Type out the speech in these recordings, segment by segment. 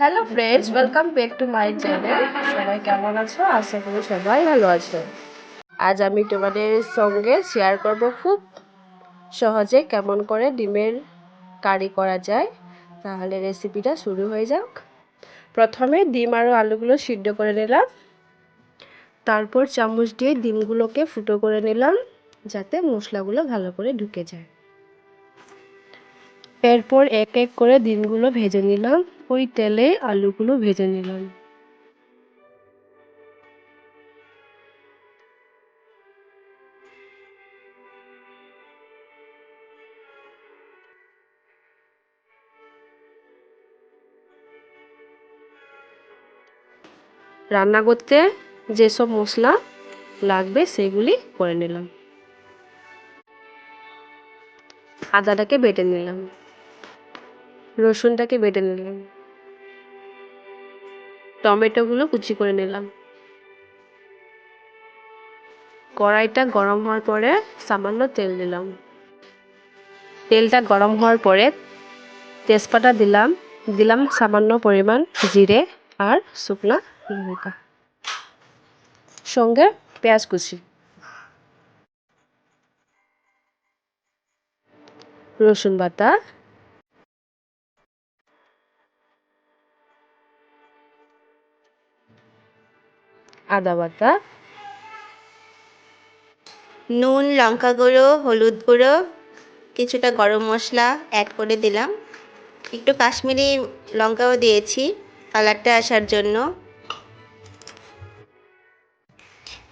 Hello friends welcome back to my channel সবাই কেমন আছো? আশা করি সবাই ভালো আছো। আজ আমি তোমাদের সঙ্গে শেয়ার করব খুব সহজে কেমন করে ডিমের কারি করা যায়। তাহলে রেসিপিটা শুরু হয়ে যাক। প্রথমে ডিম আর আলুগুলো সিদ্ধ করে নিলাম। তারপর চামচ দিয়ে ডিমগুলোকে ফুটো করে নিলাম, যাতে মশলাগুলো ভালো করে ঢুকে যায়। এরপর এক এক করে ডিমগুলো ভেজে নিলাম। ওই তেলে আলুগুলো ভেজে নিলাম। রান্না করতে যেসব মশলা লাগবে সেগুলি করে নিলাম। আদাটাকে বেটে নিলাম। রসুনটাকে বেটে নিলাম। টমেটোগুলো কুচি করে নিলাম। কড়াইটা গরম হওয়ার পরে সামান্য তেল দিলাম। তেলটা গরম হওয়ার পরে তেজপাতা দিলাম। দিলাম সামান্য পরিমাণ জিরে আর শুকনা লঙ্কা। সঙ্গে পেঁয়াজ কুচি। রসুন বাটা আদা বাটা। নুন, লঙ্কা গুঁড়ো, হলুদ গুঁড়ো, কিছুটা গরম মশলা অ্যাড করে দিলাম। একটু কাশ্মীরি লঙ্কাও দিয়েছি কালারটা আসার জন্য।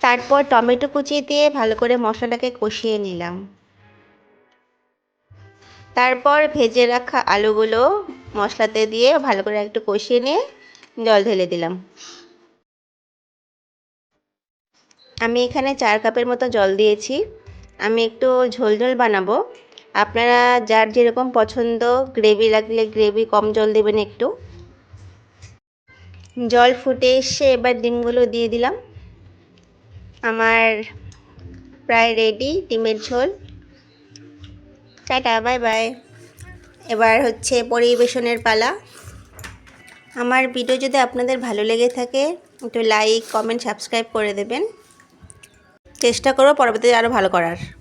তারপর টমেটো কুচি দিয়ে ভালো করে মশলাটাকে কষিয়ে নিলাম। তারপর ভেজে রাখা আলুগুলো মশলাতে দিয়ে ভালো করে একটু কষিয়ে নিয়ে জল ঢেলে দিলাম। আমি এখানে চার কাপের মতো জল দিয়েছি। আমি একটু ঝোল ঝোল বানাবো। আপনারা যার যেরকম পছন্দ, গ্রেভি লাগলে গ্রেভি, কম জল দেবেন একটু। জল ফুটে এসে এবার ডিমগুলো দিয়ে দিলাম। আমার প্রায় রেডি ডিমের ঝোল। টাটা বাই বাই এবার হচ্ছে পরিবেশনের পালা। আমার ভিডিও যদি আপনাদের ভালো লেগে থাকে, একটু লাইক কমেন্ট সাবস্ক্রাইব করে দেবেন। চেষ্টা করব পরবর্তীতে আরও ভালো করার।